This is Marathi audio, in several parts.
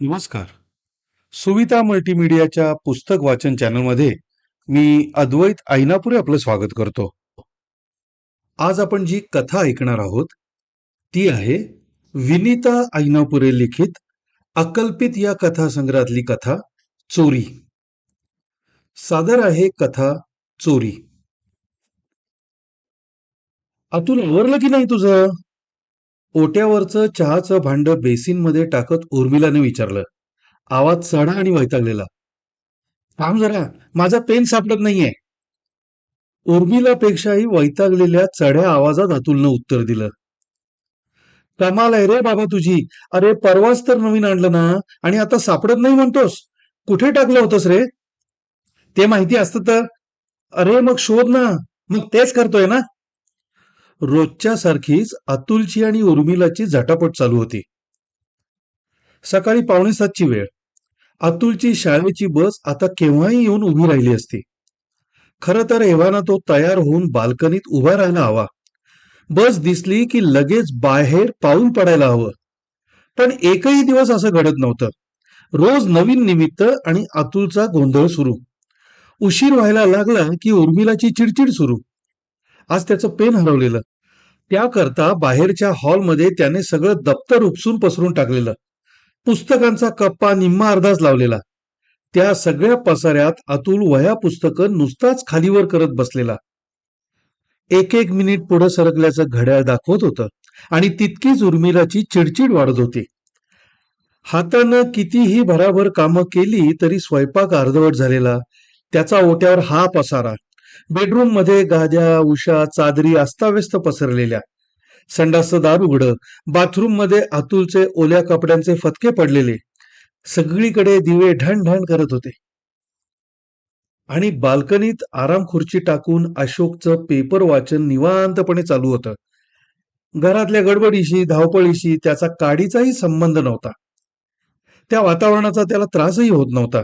नमस्कार. सुविता मल्टीमीडियाच्या पुस्तक वाचन चॅनलमध्ये मी अद्वैत ऐनापुरे आपलं स्वागत करतो. आज आपण जी कथा ऐकणार आहोत ती आहे विनीता ऐनापुरे लिखित अकल्पित या कथासंग्रहातली कथा चोरी. सादर आहे कथा चोरी. अतुल आवरलं की नाही तुझं? ओट्यावरचं चहाचं भांड बेसिनमध्ये टाकत उर्मिलाने विचारलं. आवाज चढा आणि वैतागलेला. थांब जरा माझा पेन सापडत नाहीये. उर्मिलापेक्षाही वैतागलेल्या चढ्या आवाजात अतुलनं उत्तर दिलं. कमाल आहे रे बाबा तुझी. अरे परवाच तर नवीन आणलं ना आणि आता सापडत नाही म्हणतोस. कुठे टाकलं होतंस रे? ते माहिती असतं तर? अरे मग शोध ना. मग तेच करतोय ना? रोजच्या सारखीच अतुलची आणि उर्मिलाची झटापट चालू होती. सकाळी पावणेसातची वेळ. अतुलची शाळेची बस आता केव्हाही येऊन उभी राहिली असती. खरं तर एव्हाना तो तयार होऊन बाल्कनीत उभा राहायला हवा. बस दिसली की लगेच बाहेर पाऊल पडायला हवं. पण एकही दिवस असं घडत नव्हतं. रोज नवीन निमित्त आणि अतुलचा गोंधळ सुरू. उशीर व्हायला लागला की उर्मिलाची चिडचिड सुरू. आज त्याचं पेन हरवलेलं. त्याकरता बाहेरच्या हॉलमध्ये त्याने सगळं दप्तर उपसून पसरून टाकलेलं. पुस्तकांचा कप्पा निम्मा अर्धाच लावलेला. त्या सगळ्या पसाऱ्यात अतुल वह्या पुस्तकं नुसताच खालीवर करत बसलेला. एक एक मिनिट पुढे सरकल्याचं घड्याळ दाखवत होतं आणि तितकीच उर्मिलाची चिडचिड वाढत होती. हातानं कितीही भराभर कामं केली तरी स्वयंपाक अर्धवट झालेला. त्याचा ओट्यावर हा पसारा बेडरूममध्ये गाद्या उषा चादरी अस्ताव्यस्त पसरलेल्या. संडासचं दार उघडं. बाथरूममध्ये अतुलचे ओल्या कपड्यांचे फतके पडलेले. सगळीकडे दिवे ढण ढण करत होते. आणि बाल्कनीत आराम खुर्ची टाकून अशोकचं पेपर वाचन निवांतपणे चालू होतं. घरातल्या गडबडीशी धावपळीशी त्याचा काडीचाही संबंध नव्हता. त्या वातावरणाचा त्याला त्रासही होत नव्हता.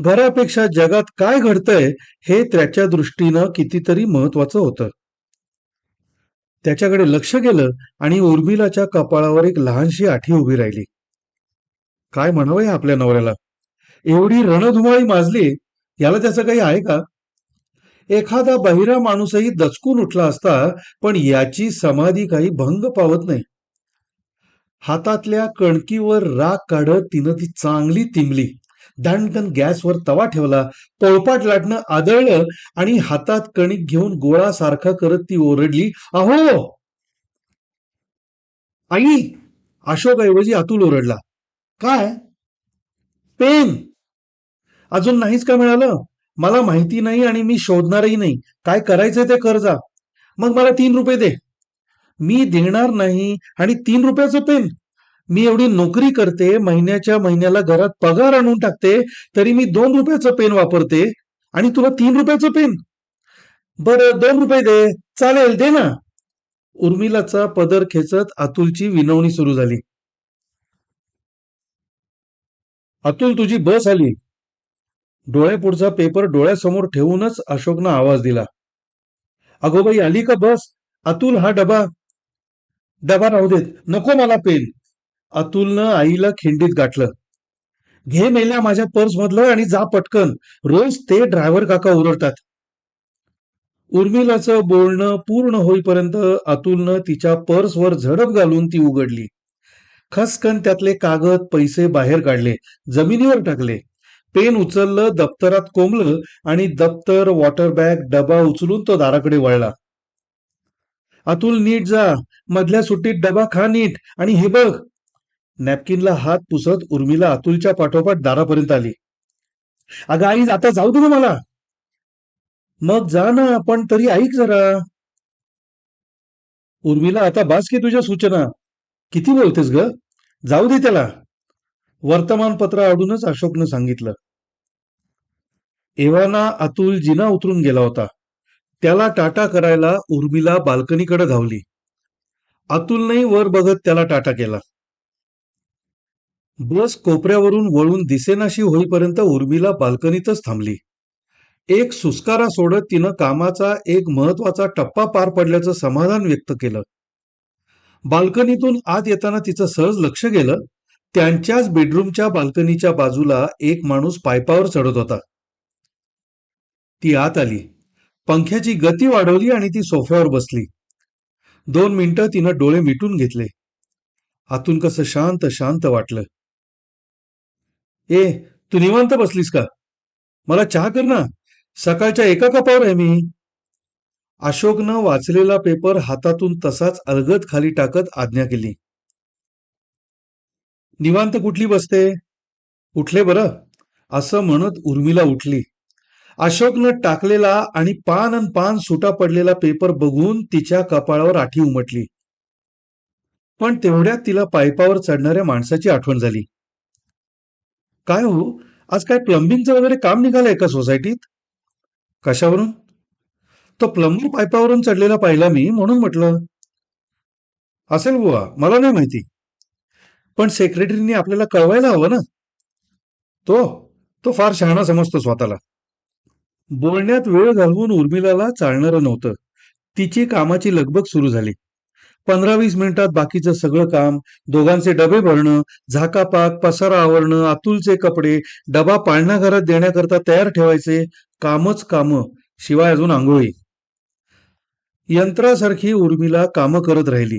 घरापेक्षा जगात काय घडतंय हे त्याच्या दृष्टीनं कितीतरी महत्वाचं होतं. त्याच्याकडे लक्ष गेलं आणि उर्मिलाच्या कपाळावर एक लहानशी आठी उभी राहिली. काय म्हणावं आपल्या नवऱ्याला? एवढी रणधुमाळी माजली याला त्याचं काही आहे का? एखादा बहिरा माणूसही दचकून उठला असता पण याची समाधी काही भंग पावत नाही. हातातल्या कणकीवर राग काढत तिनं ती चांगली तिंबली दणकन गॅसवर तवा ठेवला. पोळपाट लाटणं आदळलं आणि हातात कणिक घेऊन गोळा सारखा करत ती ओरडली अहो! आई! अशोकऐवजी अतुल ओरडला काय? पेन? अजून नाहीच का मिळालं? मला माहिती नाही आणि मी शोधणारही नाही. काय करायचंय ते कर्जा मग मला तीन रुपये दे. मी देणार नाही आणि तीन रुपयाचं पेन मी एवढी नोकरी करते महिन्याच्या महिन्याला घरात पगार आणून टाकते तरी मी दोन रुपयाचं पेन वापरते आणि तुला तीन रुपयाचं पेन. बरं दोन रुपये दे. चालेल दे ना. उर्मिलाचा पदर खेचत अतुलची विनवणी सुरू झाली. अतुल तुझी बस आली. डोळ्यापुढचा पेपर डोळ्यासमोर ठेवूनच अशोकनं आवाज दिला. अगोबाई आली का बस? अतुल हा डबा. डबा राहू देत. नको मला पेन. अतुलनं आईला खिंडीत गाठलं. घे मेल्या माझ्या पर्स मधलं आणि जा पटकन. रोज ते ड्रायव्हर काका ओरडतात. उर्मिलाचं बोलणं पूर्ण होईपर्यंत अतुलनं तिच्या पर्सवर झडप घालून ती उघडली. खसकन त्यातले कागद पैसे बाहेर काढले. जमिनीवर टाकले. पेन उचललं दप्तरात कोंबलं आणि दप्तर वॉटर बॅग डबा उचलून तो दाराकडे वळला. अतुल नीट जा. मधल्या सुट्टीत डबा खा नीट. आणि हे बघ नॅपकिनला हात पुसत उर्मिला अतुलच्या पाठोपाठ दारापर्यंत आली. अगं आई आता जाऊ दे ना मला. मग जा ना पण तरी ऐक जरा. उर्मिला आता बास की तुझ्या सूचना. किती बोलतेस ग? जाऊ दे त्याला. वर्तमानपत्र आवडूनच अशोकनं सांगितलं. एव्हाना अतुल जिना उतरून गेला होता. त्याला टाटा करायला उर्मिला बाल्कनीकडे धावली. अतुलनेही वर बघत त्याला टाटा केला. बस कोपऱ्यावरून वळून दिसेनाशी होईपर्यंत उर्मिला बाल्कनीतच थांबली. एक सुस्कारा सोडत तिनं कामाचा एक महत्त्वाचा टप्पा पार पडल्याचं समाधान व्यक्त केलं. बाल्कनीतून आत येताना तिचं सहज लक्ष गेलं. त्यांच्याच बेडरूमच्या बाल्कनीच्या बाजूला एक माणूस पायपावर चढत होता. ती आत आली. पंख्याची गती वाढवली आणि ती सोफ्यावर बसली. दोन मिनिटं तिनं डोळे मिटून घेतले. आतून कसं शांत शांत वाटलं. ए तू निवांत बसलीस का? मला चहा कर ना. सकाळच्या एका कपावर आहे मी. अशोकनं वाचलेला पेपर हातातून तसाच अलगद खाली टाकत आज्ञा केली. निवांत कुठली बसते? उठले बरं. असं म्हणत उर्मिला उठली. अशोकनं टाकलेला आणि पान अन पान सुटा पडलेला पेपर बघून तिच्या कपाळावर आठी उमटली. पण तेवढ्यात तिला पायपावर चढणाऱ्या माणसाची आठवण झाली. काय हो? आज काय प्लंबिंगचं वगैरे काम निघालंय का सोसायटीत कशावरून? तो प्लंबर पायपावरून चढलेला पाहिला मी म्हणून म्हटलं असेल बुवा मला नाही माहिती. पण सेक्रेटरीने आपल्याला कळवायला हवं ना. तो तो फार शहाणा समजतो स्वतःला. बोलण्यात वेळ घालवून उर्मिलाला चालणारं नव्हतं. तिची कामाची लगबग सुरू झाली. पंधरा वीस मिनिटात बाकीचं सगळं काम दोघांचे डबे भरणं झाकापाक पसारा आवरणं अतुलचे कपडे डबा पाळणाघरात देण्याकरता तयार ठेवायचे कामच कामं शिवाय अजून आंघोळी. यंत्रासारखी उर्मिला कामं करत राहिली.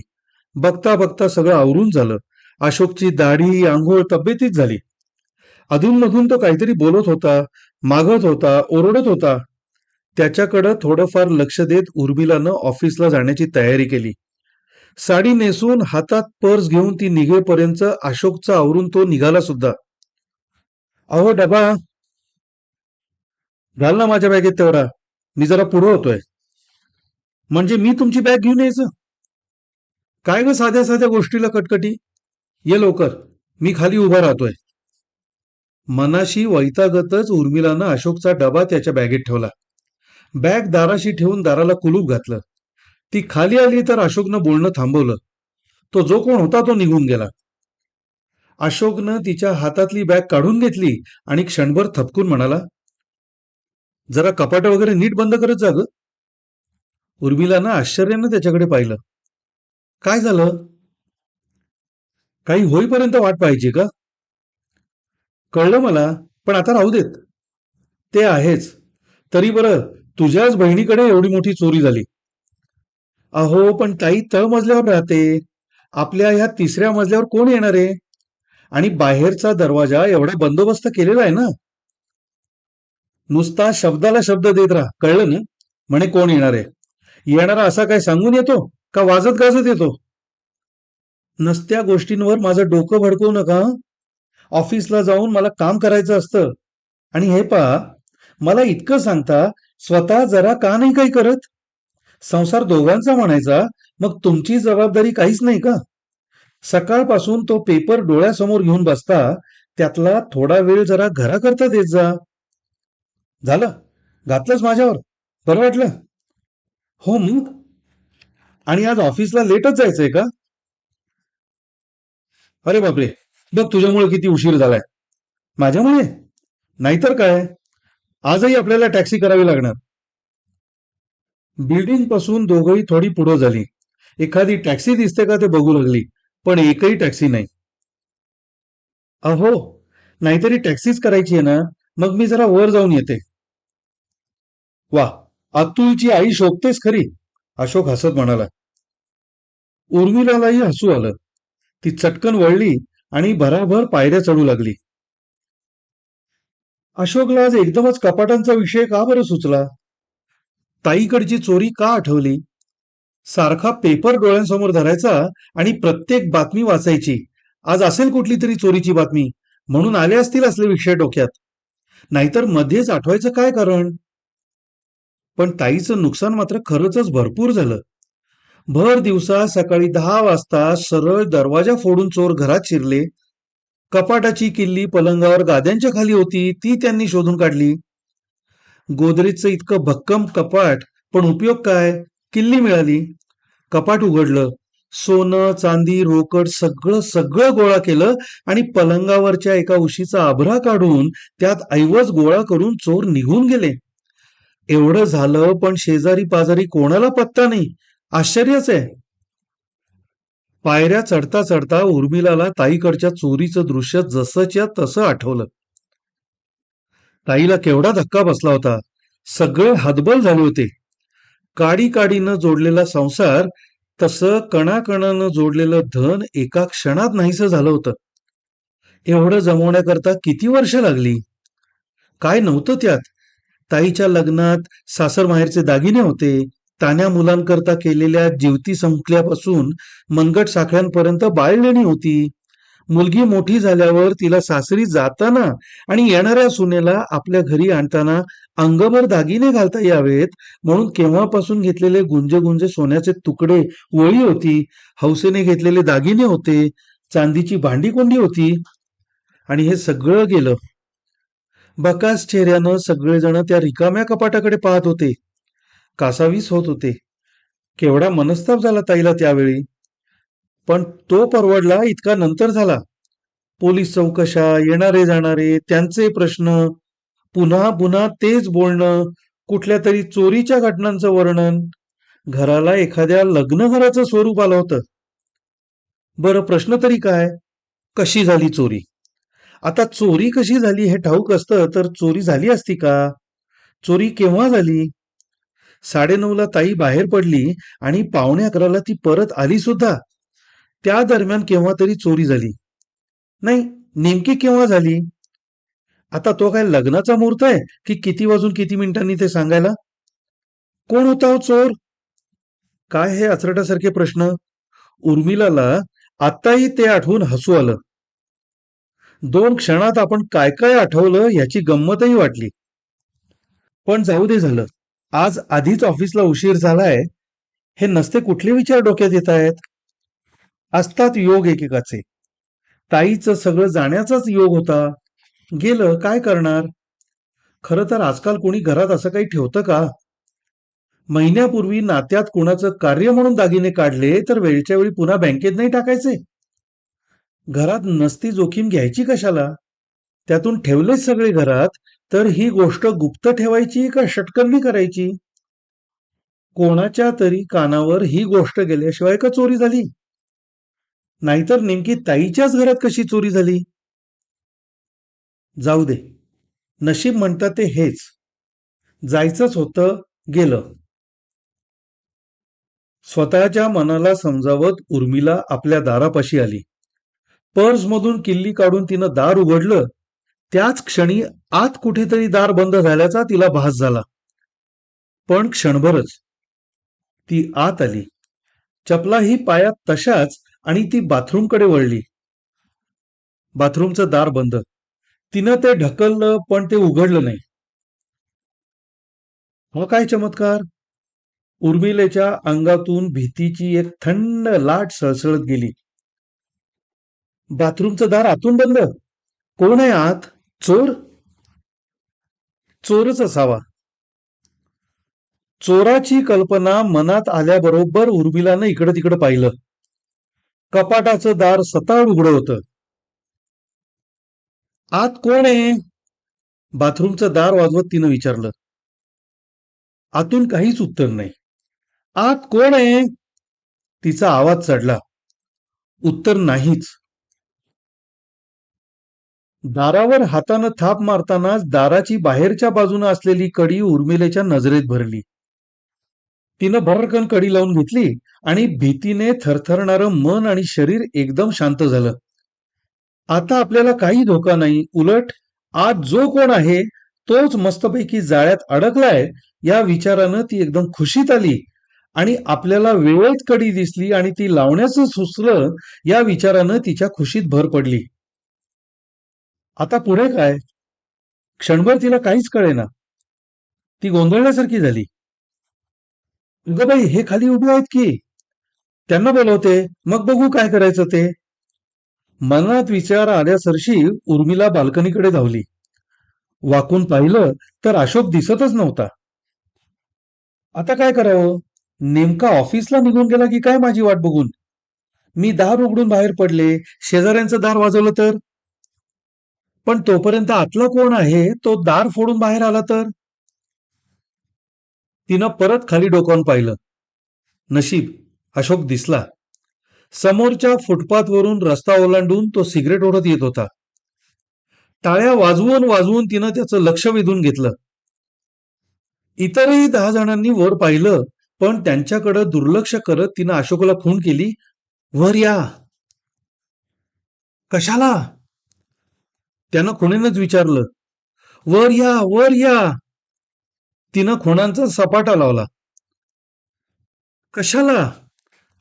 बघता बघता सगळं आवरून झालं. अशोकची दाढी आंघोळ तब्येतीच झाली. अधूनमधून तो काहीतरी बोलत होता मागत होता ओरडत होता. त्याच्याकडं थोडंफार लक्ष देत उर्मिलानं ऑफिसला जाण्याची तयारी केली. साडी नेसून हातात पर्स घेऊन ती निघेपर्यंत अशोकचा आवरून तो निघाला सुद्धा. अहो डबा. घाल ना माझ्या बॅगेत तेवढा. मी जरा पुढं होतोय. म्हणजे मी तुमची बॅग घेऊन यायचं? काय ग साध्या साध्या गोष्टीला कटकटी? ये लवकर. मी खाली उभा राहतोय. मनाशी वैतागतच उर्मिलानं अशोकचा डबा त्याच्या बॅगेत ठेवला. बॅग दाराशी ठेवून दाराला कुलूप घातलं. ती खाली आली तर अशोकनं बोलणं थांबवलं. तो जो कोण होता तो निघून गेला. अशोकनं तिच्या हातातली बॅग काढून घेतली आणि क्षणभर थपकून म्हणाला जरा कपाट वगैरे नीट बंद करत जा ग. उर्मिलानं आश्चर्यानं त्याच्याकडे पाहिलं. काय झालं? काही होईपर्यंत वाट पाहिजे का? कळलं मला पण आता राहू देत. ते आहेच. तरी बरं तुझ्याच बहिणीकडे एवढी मोठी चोरी झाली. अहो पण ताई तळमजल्यावर राहते. आपल्या ह्या तिसऱ्या मजल्यावर कोण येणार आहे? आणि बाहेरचा दरवाजा एवढा बंदोबस्त केलेला आहे ना? नुसता शब्दाला शब्द देत राहा. कळलं ना? म्हणे कोण येणार आहे? येणारा असा काय सांगून येतो? का वाजत गाजत येतो? नसत्या गोष्टींवर माझं डोकं भडकवू नका ऑफिसला जाऊन मला काम करायचं असतं. आणि हे पहा मला इतकं सांगता स्वतः जरा का नाही काही करत? संसार दोघांचा म्हणायचा मग तुमची जबाबदारी काहीच नाही का? सकाळपासून तो पेपर डोळ्यासमोर घेऊन बसता त्यातला थोडा वेळ जरा घराकरता देत जा. झालं? घातलंच माझ्यावर? बरं वाटलं? हो मग? आणि आज ऑफिसला लेटच जायचंय का? अरे बापरे! बघ तुझ्यामुळे किती उशीर झालाय. माझ्यामुळे? नाहीतर काय? आजही आपल्याला टॅक्सी करावी लागणार. बिल्डिंगपासून दोघही थोडी पुढं झाली. एखादी टॅक्सी दिसते का ते बघू लागली पण एकही टॅक्सी नाही. अहो नाहीतरी टॅक्सीच करायची आहे ना मग मी जरा वर जाऊन येते. वा अतुलची आई शोभतेच खरी अशोक हसत म्हणाला. उर्मिलालाही हसू आलं. ती चटकन वळली आणि भराभर पायऱ्या चढू लागली. अशोकला आज एकदमच कपाटांचा विषय का बरं सुचला? ताईकडची चोरी का आठवली? सारखा पेपर डोळ्यांसमोर धरायचा आणि प्रत्येक बातमी वाचायची. आज असेल कुठली तरी चोरीची बातमी. म्हणून आले असतील असले विषय डोक्यात. नाहीतर मध्येच आठवायचं काय कारण? पण ताईचं नुकसान मात्र खरंच भरपूर झालं. भर दिवसा सकाळी दहा वाजता सरळ दरवाजा फोडून चोर घरात शिरले. कपाटाची किल्ली पलंगावर गाद्यांच्या खाली होती ती त्यांनी शोधून काढली. गोदरेजचं इतकं भक्कम कपाट पण उपयोग काय? किल्ली मिळाली. कपाट उघडलं. सोनं चांदी रोकड सगळं सगळं गोळा केलं आणि पलंगावरच्या एका उशीचा आभरा काढून त्यात ऐवज गोळा करून चोर निघून गेले. एवढं झालं पण शेजारी पाजारी कोणाला पत्ता नाही? आश्चर्यच आहे. पायऱ्या चढता चढता उर्मिलाला ताईकडच्या चोरीचं दृश्य जसंच्या तसं आठवलं. ताईला केवढा धक्का बसला होता. सगळे हतबल झाले होते. काडी काडीनं जोडलेला संसार तसं कणाकणानं जोडलेलं धन एका क्षणात नाहीस झालं होतं. एवढं जमवण्याकरता किती वर्ष लागली? काय नव्हतं त्यात. ताईच्या लग्नात सासर माहेरचे दागिने होते. तान्या मुलांकरता केलेल्या जीवती संपल्यापासून मनगट साखळ्यांपर्यंत बाळलेणी होती. मुलगी मोठी झाल्यावर तिला सासरी जाताना आणि येणाऱ्या सुनेला आपल्या घरी आणताना अंगभर दागिने घालता यावेत. म्हणून केव्हापासून घेतलेले गुंजगुंजे सोन्याचे तुकडे वळी होती हौसेने घेतलेले दागिने होते चांदीची भांडी कोंडी होती आणि हे सगळं गेलं. बकास चेहऱ्यानं सगळेजण त्या रिकाम्या कपाटाकडे पाहत होते. कासावीस होत होते. केवढा मनस्ताप झाला ताईला त्यावेळी. पण तो परवडला इतका नंतर झाला. पोलीस चौकशा येणारे जाणारे त्यांचे प्रश्न पुन्हा पुन्हा तेच बोलणं कुठल्या तरी चोरीच्या घटनांचं वर्णन घराला एखाद्या लग्न घराचं स्वरूप आलं होतं. बरं प्रश्न तरी काय? कशी झाली चोरी? आता चोरी कशी झाली हे ठाऊक असतं तर चोरी झाली असती का? चोरी केव्हा झाली? साडेनऊला ताई बाहेर पडली आणि पावणे अकराला ती परत आली सुद्धा. त्या दरम्यान केव्हा तरी चोरी झाली. नाही नेमकी केव्हा झाली? आता तो काय लग्नाचा मुहूर्त आहे की किती वाजून किती मिनिटांनी ते सांगायला? कोण होता हो चोर? काय हे अचरटासारखे प्रश्न? उर्मिलाला आत्ताही ते आठवून हसू आलं. दोन क्षणात आपण काय काय आठवलं याची गंमतही वाटली. पण जाऊ दे झालं. आज आधीच ऑफिसला उशीर झालाय. हे नसते कुठले विचार डोक्यात येत आहेत असतात योग एकेकाचे. ताईचं सगळं जाण्याचाच योग होता. गेलं काय करणार? खरं तर आजकाल कोणी घरात असं काही ठेवतं का? महिन्यापूर्वी नात्यात कुणाचं कार्य म्हणून दागिने काढले तर वेळच्या वेळी पुन्हा बँकेत नाही टाकायचे? घरात नसती जोखीम घ्यायची कशाला? त्यातून ठेवलेच सगळे घरात तर ही गोष्ट गुप्त ठेवायची का षटकर्णी करायची? कोणाच्या तरी कानावर ही गोष्ट गेल्याशिवाय का चोरी झाली? नाहीतर नेमकी ताईच्याच घरात कशी चोरी झाली? जाऊ दे. नशीब म्हणतात ते हेच. जायचंच होतं गेलं. स्वतःच्या मनाला समजावत उर्मिला आपल्या दारापाशी आली. पर्समधून किल्ली काढून तिनं दार उघडलं. त्याच क्षणी आत कुठेतरी दार बंद झाल्याचा तिला भास झाला. पण क्षणभरच ती आत आली. चपलाही पायात तशाच आणि ती बाथरूमकडे वळली. बाथरूमचं दार बंद. तिनं ते ढकललं पण ते उघडलं नाही. मग काय चमत्कार? उर्मिलेच्या अंगातून भीतीची एक थंड लाट सळसळत गेली. बाथरूमचं दार आतून बंद. कोण आहे आत? चोर? चोरच असावा. चोराची कल्पना मनात आल्याबरोबर उर्मिलानं इकडं तिकडं पाहिलं. कपाटाचं दार सताड उघडं होतं. आत कोण आहे? बाथरूमचं दार वाजवत तिनं विचारलं. आतून काहीच उत्तर नाही. आत कोण आहे? तिचा आवाज चढला. उत्तर नाहीच. दारावर हातानं थाप मारतानाच दाराची बाहेरच्या बाजूनं असलेली कडी उर्मिलेच्या नजरेत भरली. तिनं भरकन कडी लावून घेतली आणि भीतीने थरथरणारं मन आणि शरीर एकदम शांत झालं. आता आपल्याला काही धोका नाही. उलट आज जो कोण आहे तोच मस्तपैकी जाळ्यात अडकलाय या विचारानं ती एकदम खुशीत आली आणि आपल्याला वेळेत कडी दिसली आणि ती लावण्याचं सुचलं या विचारानं तिच्या खुशीत भर पडली. आता पुढे काय? क्षणभर तिला काहीच कळेना. ती गोंधळण्यासारखी झाली. ग बाई हे खाली उभे आहेत की. त्यांना बोलवते मग बघू काय करायचं ते. मनात विचार आल्यासरशी उर्मिला बाल्कनीकडे धावली. वाकून पाहिलं तर अशोक दिसतच नव्हता. आता काय करावं? नेमका ऑफिसला निघून गेला की काय माझी वाट बघून? मी दार उघडून बाहेर पडले शेजाऱ्यांचं दार वाजवलं तर? पण तोपर्यंत आतला कोण आहे तो दार फोडून बाहेर आला तर? तिनं परत खाली डोकावून पाहिलं. नशीब अशोक दिसला. समोरच्या फुटपाथवरून रस्ता ओलांडून तो सिगरेट ओढत येत होता. टाळ्या वाजवून वाजवून तिनं त्याचं लक्ष वेधून घेतलं. इतरही दहा जणांनी वर पाहिलं पण त्यांच्याकडे दुर्लक्ष करत तिनं अशोकला खून केली वर या. कशाला? त्यानं खुणेनच विचारलं वर या वर या. तिनं खुणांचा सपाटा लावला. कशाला?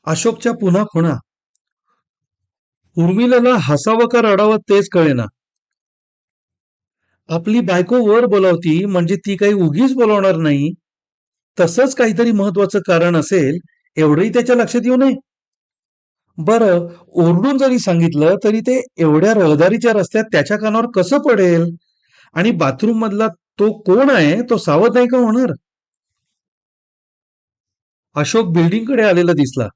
अशोकच्या पुन्हा खुणा. उर्मिलाला हसावं का रडावं तेच कळेना. आपली बायको वर बोलावती म्हणजे ती काही उगीच बोलावणार नाही. तसंच काहीतरी महत्वाचं कारण असेल एवढंही त्याच्या लक्षात येऊ नये. बरं ओरडून जरी सांगितलं तरी ते एवढ्या रहदारीच्या रस्त्यात त्याच्या कानावर कसं पडेल? आणि बाथरूम मधला तो कोण आहे तो सावध नाही का होणार? अशोक बिल्डिंगकडे आलेला दिसला.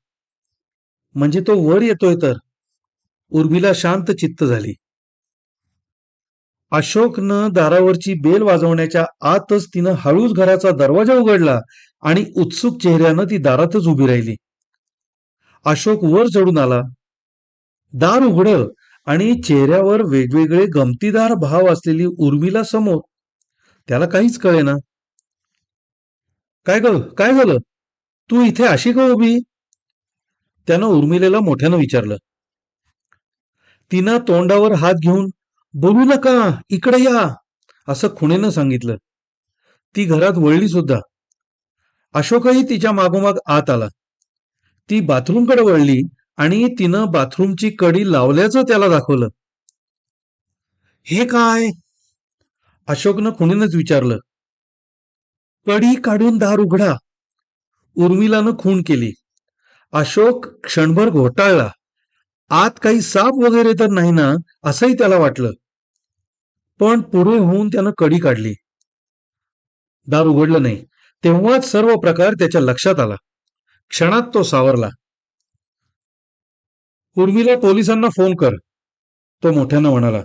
म्हणजे तो वर येतोय तर? उर्मिला शांत चित्त झाली. अशोकनं दारावरची बेल वाजवण्याच्या आतच तिनं हळूच घराचा दरवाजा उघडला आणि उत्सुक चेहऱ्यानं ती दारातच उभी राहिली. अशोक वर चढून आला. दार उघडं आणि चेहऱ्यावर वेगवेगळे गमतीदार भाव असलेली उर्मिला समोर त्याला काहीच कळेना. काय ग काय झालं? तू इथे अशी का उभी? त्यानं उर्मिलेला मोठ्यानं विचारलं. तिनं तोंडावर हात घेऊन बोलू नका इकडे या असं खुणेनं सांगितलं. ती घरात वळली सुद्धा. अशोकही तिच्या मागोमाग आत आला. ती बाथरूमकडे वळली आणि तिनं बाथरूमची कडी लावल्याचं त्याला दाखवलं. हे काय? अशोकनं खुणीनंच विचारलं कडी काढून दार उघडा. उर्मिलानं खून केली. अशोक क्षणभर घोटाळला. आत काही साप वगैरे तर नाही ना? असंही त्याला वाटलं. पण पुढे होऊन त्यानं कडी काढली. दार उघडलं नाही. तेव्हाच सर्व प्रकार त्याच्या लक्षात आला. क्षणात तो सावरला. उर्मिला पोलिसांना फोन कर. तो मोठ्यानं म्हणाला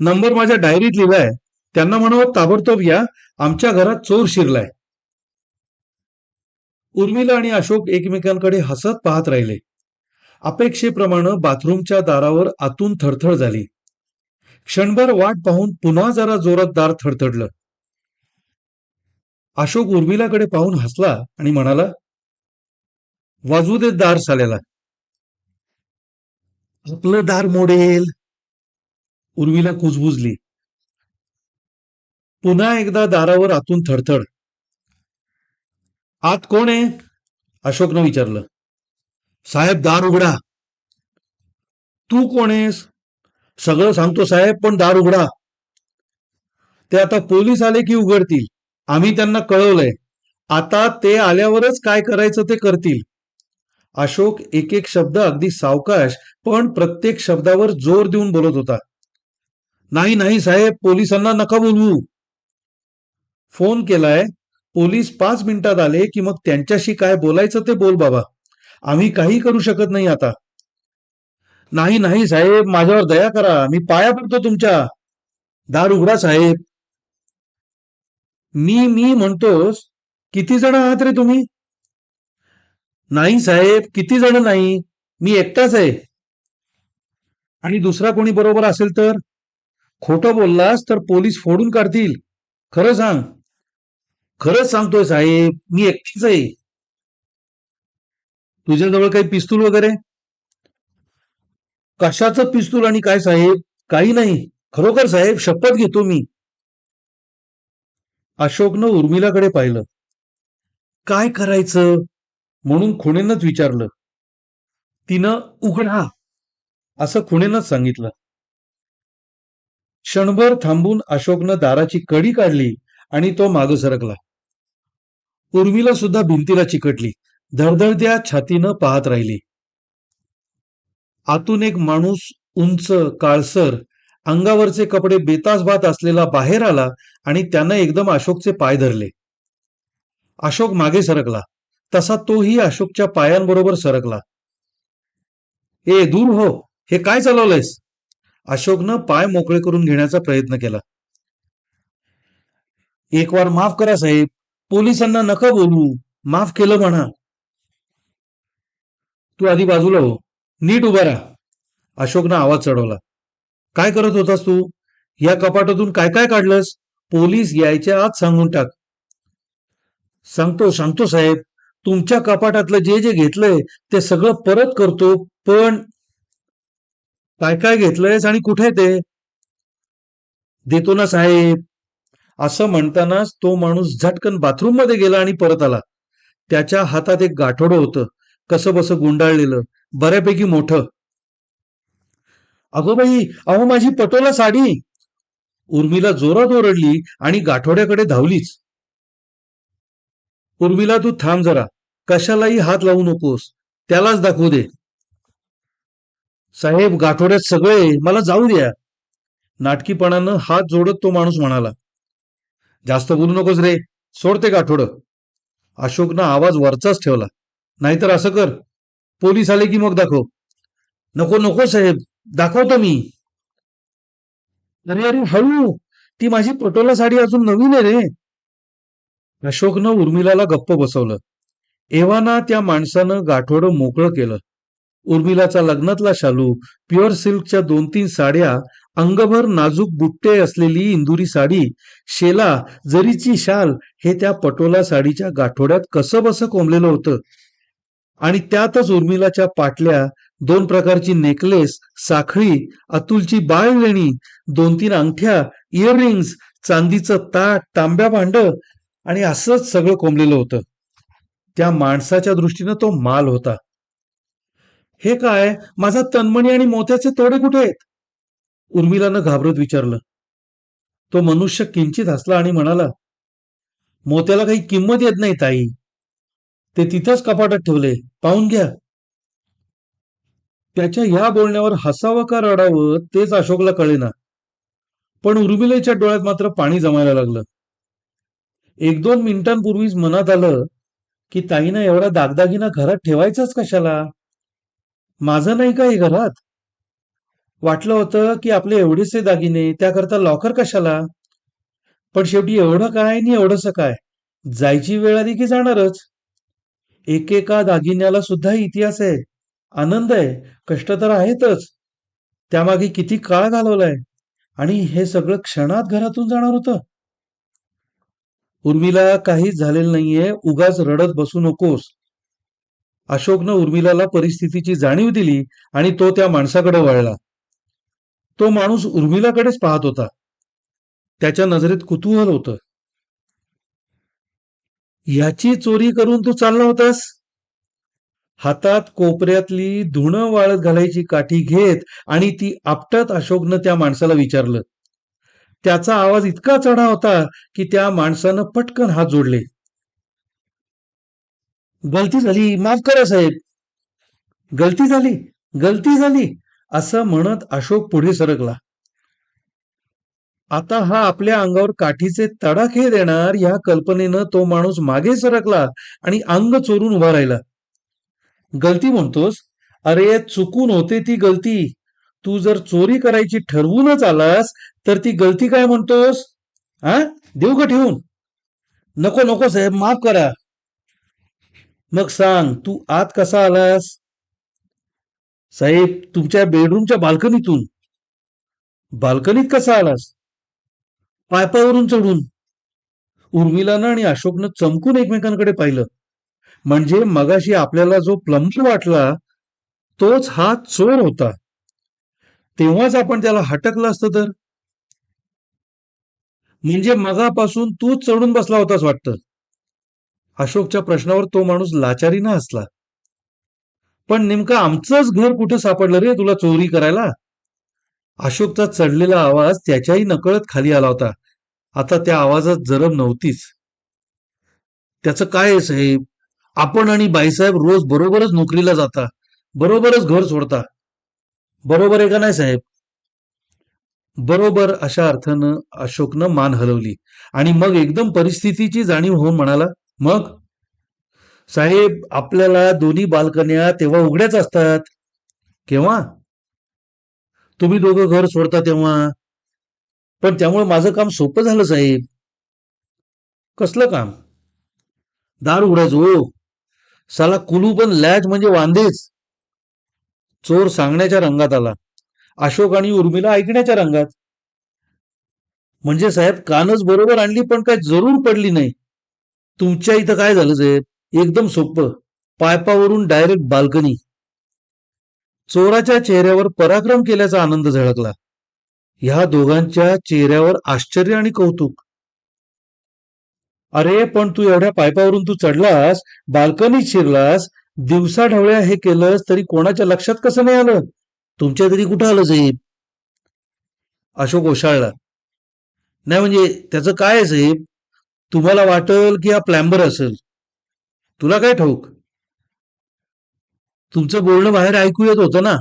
नंबर माझ्या डायरीत लिहिलाय. त्यांना म्हणावं ताबडतोब या आमच्या घरात चोर शिरलाय. उर्मिला आणि अशोक एकमेकांकडे हसत पाहत राहिले. अपेक्षेप्रमाणे बाथरूमच्या दारावर आतून थरथर झाली. क्षणभर वाट पाहून पुन्हा जरा जोरात दार थडथडलं. अशोक उर्मिलाकडे पाहून हसला आणि म्हणाला वाजू दे दार साल्याला. आपलं दार मोडेल. उर्मिला कुजबुजली. पुन्हा एकदा दारावर आतून थडथड. आत कोण आहे? अशोकनं विचारलं. साहेब दार उघडा. तू कोण आहेस? सगळं सांगतो साहेब पण दार उघडा. ते आता पोलीस आले की उघडतील. आम्ही त्यांना कळवलंय. आता ते आल्यावरच काय करायचं ते करतील. अशोक एक एक शब्द अगदी सावकाश पण प्रत्येक शब्दावर जोर देऊन बोलत होता. नाही नाही साहेब पोलिसांना नका बोलवू. फोन केलाय पोलीस पाच मिनिटात आले की मग त्यांच्याशी काय बोलायचं ते बोल बाबा. आम्ही काही करू शकत नाही आता. नाही नाही साहेब माझ्यावर दया करा. मी पाया पडतो तुमच्या. दार उघडा साहेब. मी मी म्हणतोस किती जण आहात रे तुम्ही? नाही साहेब किती जण नाही. मी एकटाच आहे. आणि दुसरा कोणी बरोबर असेल तर? खोटं बोललास तर पोलीस फोडून काढतील. खरं सांग. खरंच सांगतोय साहेब मी एकटीच आहे. तुझ्याजवळ काही पिस्तूल वगैरे? कशाचं पिस्तूल आणि काय साहेब? काही नाही. खरोखर साहेब शपथ घेतो मी. अशोकनं उर्मिलाकडे पाहिलं. काय करायचं? म्हणून खुणेनंच विचारलं. तिनं उघडा. असं खुणेनंच सांगितलं. क्षणभर थांबून अशोकनं दाराची कडी काढली आणि तो माग सरकला. उर्मिला सुद्धा भिंतीला चिकटली. धडधडत्या छातीनं पाहत राहिली. आतून एक माणूस उंच काळसर अंगावरचे कपडे बेतासबात असलेला बाहेर आला आणि त्यानं एकदम अशोकचे पाय धरले. अशोक मागे सरकला. तसा तोही अशोकच्या पायांबरोबर सरकला. ए दूर हो. हे काय चालवलंयस? अशोकनं पाय मोकळे करून घेण्याचा प्रयत्न केला. एक वार माफ करा साहेब. पोलिसांना नका बोलू. माफ केलं म्हणा. तू आधी बाजूला हो. नीट उभा राहा. अशोकनं आवाज चढवला. काय करत होतास तू? या कपाटातून काय काय काढलंस? पोलीस यायच्या आत सांगून टाक. सांगतो सांगतो साहेब. तुमच्या कपाटातलं जे जे घेतलंय ते सगळं परत करतो पण काय काय घेतलंयस आणि कुठे ते? देतो ना साहेब. असं म्हणतानाच तो माणूस झटकन बाथरूममध्ये गेला आणि परत आला. त्याच्या हातात एक गाठोडं होतं. कसं बसं गुंडाळलेलं. बऱ्यापैकी मोठं. अगो बाई अहो माझी पटोला साडी. उर्मिला जोरात ओरडली आणि गाठोड्याकडे धावलीच. उर्मिला तू थांब जरा. कशालाही हात लावू नकोस. त्यालाच दाखवू दे. साहेब गाठोड्यात सगळे मला जाऊ द्या. नाटकीपणानं हात जोडत तो माणूस म्हणाला. जास्त बोलू नकोस रे. सोड ते गाठोडं. अशोकनं आवाज वरचाच ठेवला. नाहीतर असं कर. पोलीस आले की मग दाखव. नको नको साहेब. दाखवतो मी. अरे अरे हळू. ती माझी पटोला साडी अजून नवीन आहे रे. अशोकनं उर्मिलाला गप्प बसवलं. एव्हाना त्या माणसानं गाठोडं मोकळं केलं. उर्मिलाचा लग्नातला शालू प्युअर सिल्कच्या दोन तीन साड्या अंगभर नाजूक बुट्टे असलेली इंदुरी साडी शेला जरीची शाल हे त्या पटोला साडीच्या गाठोड्यात कसं बसं कोंबलेलं होतं. आणि त्यातच उर्मिलाच्या पाटल्या दोन प्रकारची नेकलेस साखळी अतुलची बाळलेणी दोन तीन अंगठ्या इयरिंग्स चांदीचं ताट तांब्या भांड आणि असंच सगळं कोंबलेलं होतं. त्या माणसाच्या दृष्टीनं तो माल होता. हे काय? माझा तन्मणी आणि मोत्याचे तोडे कुठे आहेत? उर्मिलानं घाबरत विचारलं तो मनुष्य किंचित हसला आणि म्हणाला मोत्याला काही किंमत येत नाही ताई. ते तिथंच कपाटात ठेवले. पाहून घ्या. त्याच्या ह्या बोलण्यावर हसावं का रडावं तेच अशोकला कळेना. पण उर्मिलेच्या डोळ्यात मात्र पाणी जमायला लागलं. एक दोन मिनिटांपूर्वीच मनात आलं की ताईनं एवढा दागदागिना घरात ठेवायचाच कशाला? माझं नाही का हे घरात? वाटलं होतं की आपले एवढेसे दागिने त्याकरता लॉकर कशाला? पण शेवटी एवढं काय आणि एवढंसं काय? जायची वेळ आली की जाणारच. एकेका दागिन्याला सुद्धा इतिहास आहे. आनंद आहे. कष्ट तर आहेतच. त्यामागे किती काळ घालवलाय? आणि हे सगळं क्षणात घरातून जाणार होतं? उर्मिला काहीच झालेलं नाहीये. उगाच रडत बसू नकोस. अशोकनं उर्मिलाला परिस्थितीची जाणीव दिली आणि तो त्या माणसाकडे वळला. तो माणूस उर्मिलाकडेच पाहत होता. त्याच्या नजरेत कुतूहल होतं. याची चोरी करून तू चालला होतास? हातात कोपऱ्यातली धुणं वाळत घालायची काठी घेत आणि ती आपटत अशोकनं त्या माणसाला विचारलं. त्याचा आवाज इतका चढा होता की त्या माणसानं पटकन हात जोडले. गलती झाली. माफ करा साहेब. गलती झाली. गलती झाली. असं म्हणत अशोक पुढे सरकला. आता हा आपल्या अंगावर काठीचे तडाखे देणार या कल्पनेनं तो माणूस मागे सरकला आणि अंग चोरून उभा राहिला. गलती म्हणतोस? अरे चुकून होते ती गलती. तू जर चोरी करायची ठरवूनच आलास तर ती गलती काय म्हणतोस? हा देऊ का ठेवून? नको नको साहेब माफ करा. मग सांग तू आत कसा आलास? साहेब तुमच्या बेडरूमच्या बाल्कनीतून बाल्कनीत कसा आलास? पायपावरून चढून. उर्मिलानं आणि अशोकनं चमकून एकमेकांकडे पाहिलं. म्हणजे मगाशी आपल्याला जो प्लंबर वाटला तोच हा चोर होता. तेव्हाच आपण त्याला हटकलं असतं तर? म्हणजे मगापासून तूच चढून बसला होतास वाटतं? अशोकच्या प्रश्नावर तो माणूस लाचारीनं हसला. पण नेमकं आमचंच घर कुठं सापडलं रे तुला चोरी करायला? अशोकचा चढलेला आवाज त्याच्याही नकळत खाली आला होता. आता त्या आवाजात जरब नव्हतीच. त्याचं काय साहेब? आपण आणि बाईसाहेब रोज बरोबरच नोकरीला जाता. बरोबरच घर सोडता. बरोबर आहे का नाही साहेब? बरोबर अशा अर्थानं अशोकनं मान हलवली. आणि मग एकदम परिस्थितीची जाणीव होऊन म्हणाला मग साहेब आपल्याला दोन्ही बालकन्या तेव्हा उघड्याच असतात. केव्हा? तुम्ही दोघं घर सोडता तेव्हा. पण त्यामुळे माझं काम सोपं झालं साहेब. कसलं काम? दार उघडायचं हो. साला कुलू पण लॅच म्हणजे वांदेच. चोर सांगण्याच्या रंगात आला. अशोक आणि उर्मिला ऐकण्याच्या रंगात. म्हणजे साहेब कानच बरोबर आणली पण काय जरूर पडली नाही. तुमच्या इथं काय झालं साहेब? एकदम सोपं. पायपावरून डायरेक्ट बाल्कनी चोराच्या चेहऱ्यावर पराक्रम केल्याचा आनंद झळकला. ह्या दोघांच्या चेहऱ्यावर आश्चर्य आणि कौतुक. अरे पण तू एवढ्या पायपावरून तू चढलास बाल्कनीत शिरलास दिवसा ढवळ्या हे केलंस तरी कोणाच्या लक्षात कसं नाही आलं? तुमच्या तरी कुठं आलं साहेब? अशोक ओशाळला. नाही म्हणजे त्याचं काय साहेब? तुम्हाला वाटल की हा प्लॅम्बर असेल. तुला काय ठाऊक? तुमचं बोलणं बाहेर ऐकू येत होतं ना.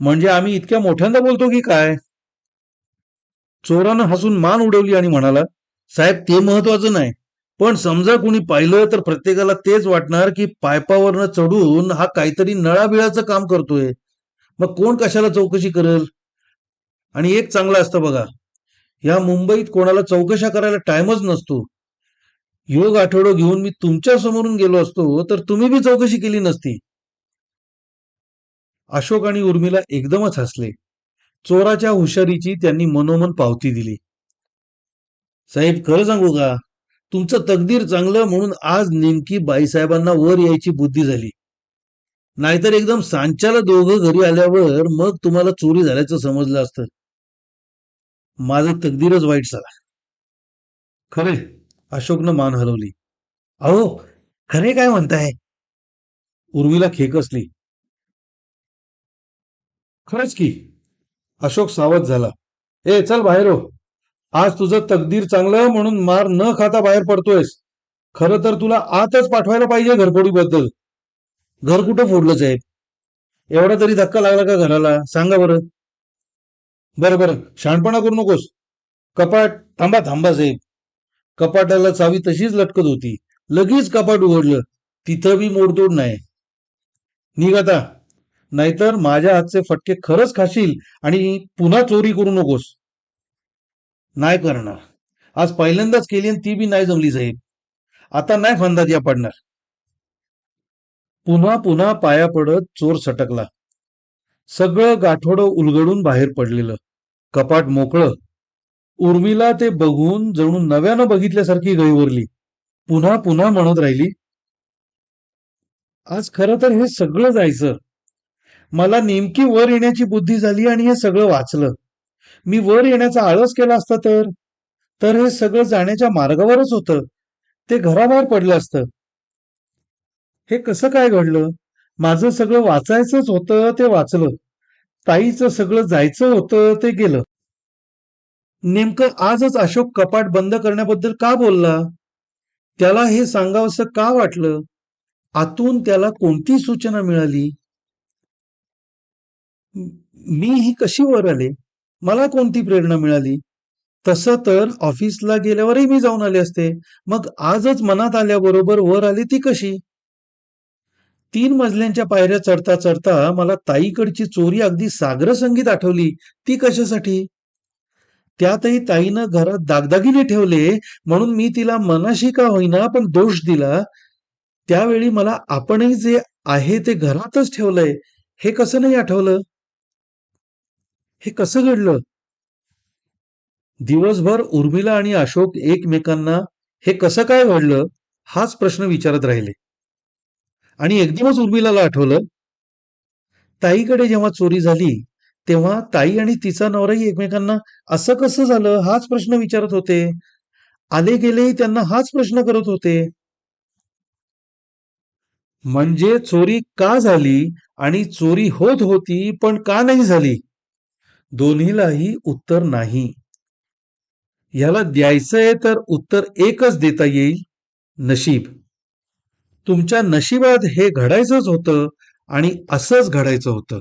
म्हणजे आम्ही इतक्या मोठ्यांदा बोलतो की काय? चोरानं हसून मान उडवली आणि म्हणाला साहेब ते महत्वाचं नाही. पण समजा कुणी पाहिलं तर प्रत्येकाला तेच वाटणार की पायपावरनं चढून हा काहीतरी नळाबिळाचं काम करतोय. मग कोण कशाला चौकशी करेल? आणि एक चांगलं असतं बघा या मुंबईत कोणाला चौकशा करायला टाइमच नसतो. योग आठवडो घेऊन मी तुमच्या समोरून गेलो असतो तर तुम्ही बी चौकशी केली नसती. अशोक आणि उर्मिला एकदमच हसले. चोराच्या हुशारीची त्यांनी मनोमन पावती दिली. साहेब खरं सांगू का? तुमचं तकदीर चांगलं म्हणून आज नेमकी बाईसाहेबांना वर यायची बुद्धी झाली. नाहीतर एकदम सांच्याला दोघं घरी आल्यावर मग तुम्हाला चोरी झाल्याचं समजलं असतं. माझं तकदीरच वाईट झाला. खरे अशोकनं मान हलवली. अहो खरे काय म्हणताय? उर्वीला खेकसली खरंच की. अशोक सावध झाला. ए चल बाहेर हो. आज तुझं तकदीर चांगलं म्हणून मार न खाता बाहेर पडतोयस. खरं तर तुला आतच पाठवायला पाहिजे घरफोडीबद्दल घर कुठं फोडलं साहेब एवढा तरी धक्का लागला का घराला? सांगा बरं. बरं बरं. शहाणपणा करू नकोस. कपाट थांबा थांबा साहेब. कपाटाला चावी तशीच लटकत होती. लगेच कपाट उघडलं. तिथं बी मोडतोड नाही. निघाता नाहीतर माझ्या हातचे फटके खरंच खाशील आणि पुन्हा चोरी करू नकोस. नाही करणार. आज पहिल्यांदाच केली आणि ती बी नाही जमली साहेब. आता नाही फंदात या पडणार. पुन्हा पुन्हा पाया पडत चोर सटकला. सगळं गाठोडं उलगडून बाहेर पडलेलं. कपाट मोकळं. उर्मिला ते बघून जणू नव्यानं बघितल्यासारखी गैवरली पुन्हा पुन्हा म्हणत राहिली आज खरं तर हे सगळं जायचं. मला नेमकी वर येण्याची बुद्धी झाली आणि हे सगळं वाचलं. मी वर येण्याचा आळस केला असता तर? तर हे सगळं जाण्याच्या मार्गावरच होतं. ते घराबाहेर पडलं असतं. हे कसं काय घडलं? माझं सगळं वाचायचंच होतं ते वाचलं. ताईचं सगळं जायचं होतं ते गेलं. नेमकं आजच अशोक कपाट बंद करण्याबद्दल का बोलला? त्याला हे सांगावंसं का वाटलं? आतून त्याला कोणती सूचना मिळाली? मी ही कशी वर आले? मला कोणती प्रेरणा मिळाली? तसं तर ऑफिसला गेल्यावरही मी जाऊन आले असते. मग आजच मनात आल्याबरोबर वर आली ती कशी? तीन मजल्यांच्या पायऱ्या चढता चढता मला ताईकडची चोरी अगदी सागर संगीत आठवली. ती कशासाठी? त्यातही ताईनं घरात दागदागिने ठेवले म्हणून मी तिला मनाशी का होईना पण दोष दिला. त्यावेळी मला आपणही जे आहे ते घरातच ठेवलंय हे कसं नाही आठवलं? हे कसं घडलं? दिवसभर उर्मिला आणि अशोक एकमेकांना हे कसं काय घडलं हाच प्रश्न विचारत राहिले. आणि एकदमच उर्मिलाला आठवलं ताईकडे जेव्हा चोरी झाली तेव्हा ताई आणि तिचा नवराही एकमेकांना असं कसं झालं हाच प्रश्न विचारत होते. आले गेलेही त्यांना हाच प्रश्न करत होते. म्हणजे चोरी का झाली आणि चोरी होत होती पण का नाही झाली? दोन्हीलाही उत्तर नाही. याला द्यायचंय तर उत्तर एकच देता येईल नशीब. तुमच्या नशिबात हे घडायचंच होतं आणि असंच घडायचं होतं.